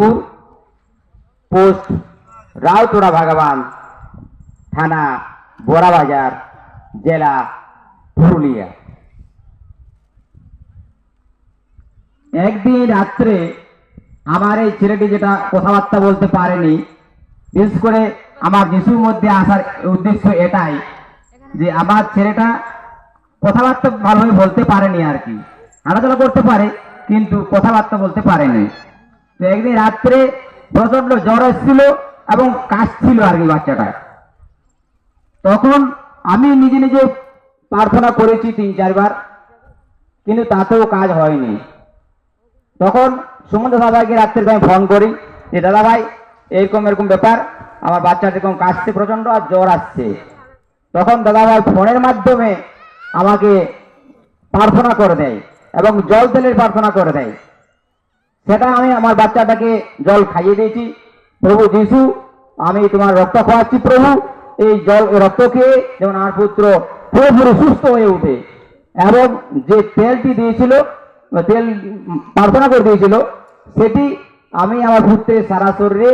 Manikpur post, রাউতোড়া ভাগাবান, থানা বোরাবাজার জেলা, পুরুলিয়া। একদিন রাত্রে আমার এই ছেলেটি যেটা কথাবার্তা বলতে পারেনি, বিশেষ করে আমার যিশুর মধ্যে আসার উদ্দেশ্য এটাই যে আমার ছেলেটা কথাবার্তা ভালোভাবে বলতে পারেনি আর কি। হাঁটাচলা করতে পারে, কিন্তু কথাবার্তা বলতে পারেনি। একদিন রাত্রে প্রচণ্ড জ্বর এসেছিল এবং কাশছিল আর কি বাচ্চাটা তখন আমি নিজে নিজে প্রার্থনা করেছি তিন চারবার, কিন্তু তাতেও কাজ হয়নি। তখন সুমন্ত দাদাকে রাত্রে আমি ফোন করি যে, দাদা ভাই, এরকম এরকম ব্যাপার, আমার বাচ্চা এরকম কাশছে প্রচণ্ড আর জ্বর আসছে। তখন দাদা ভাই ফোনের মাধ্যমে আমাকে প্রার্থনা করে দেয় এবং জল তেলের প্রার্থনা করে দেয়। সেটা আমি আমার বাচ্চাটাকে জল খাইয়ে দিয়েছি। প্রভু যিশু, আমি তোমার রক্ত খাওয়াচ্ছি প্রভু। এই জল রক্ত খেয়ে যেমন আমার পুত্র পুরোপুরি সুস্থ হয়ে ওঠে এবং যে তেলটি দিয়েছিল, তেল প্রার্থনা করে দিয়েছিল, সেটি আমি আমার পুত্রের সারা শরীরে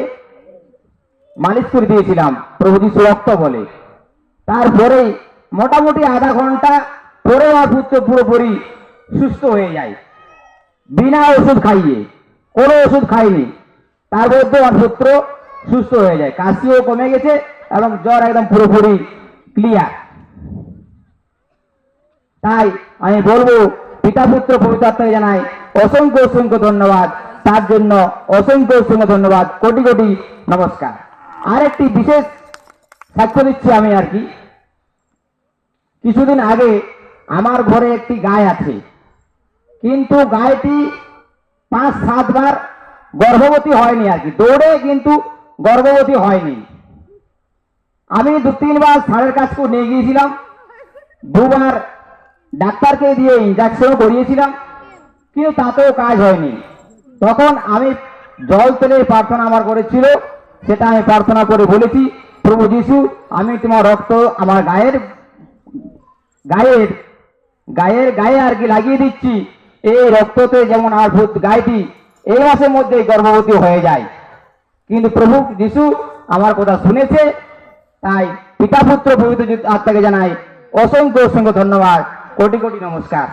মালিশ করে দিয়েছিলাম, প্রভু যিশু রক্ত বলে। তারপরে মোটামুটি আধা ঘণ্টা পরে আমার পুত্র পুরোপুরি সুস্থ হয়ে যায়, বিনা ওষুধ খাইয়ে। কোনো ওষুধ খাইনি। তার মধ্যে আমার পুত্র সুস্থ হয়ে যায়। কাশিও কমে গেছে এবং জ্বর একদম পুরোপুরি ক্লিয়ার তাই আমি বলব পিতা পুত্র পবিত্রাত্মাকে জানাই অসংখ্য অসংখ্য ধন্যবাদ। তার জন্য অসংখ্য অসংখ্য ধন্যবাদ। কোটি কোটি নমস্কার। আরেকটি বিশেষ সাক্ষ্য দিচ্ছি আমি আর কি। কিছুদিন আগে আমার ঘরে একটি গায়ে আছে। কিন্তু গায়েটি পাঁচ সাতবার গর্ভবতী হয়নি আর কি। দৌড়ে কিন্তু গর্ভবতী হয়নি। আমি দু তিনবার সারের কাছে নিয়ে গিয়েছিলাম। দুবার ডাক্তারকে দিয়ে ইঞ্জেকশনও করিয়েছিলাম, কিন্তু তাতেও কাজ হয়নি। তখন আমি জল তেলের প্রার্থনা আমার করেছিল, সেটা আমি প্রার্থনা করে বলেছি, প্রভু যিশু, আমি তোমার রক্ত আমার গায়ের গায়ের গায়ের গায়ে আর কি লাগিয়ে দিচ্ছি। এই রক্ততে যেমন অদ্ভুত ভূত গায়েটি এই মাসের মধ্যেই গর্ভবতী হয়ে যায়। কিন্তু প্রভু যিশু আমার কথা শুনেছে, তাই পিতা পুত্র পবিত্র আত্মাকে জানাই অসংখ্য অসংখ্য ধন্যবাদ। কোটি কোটি নমস্কার।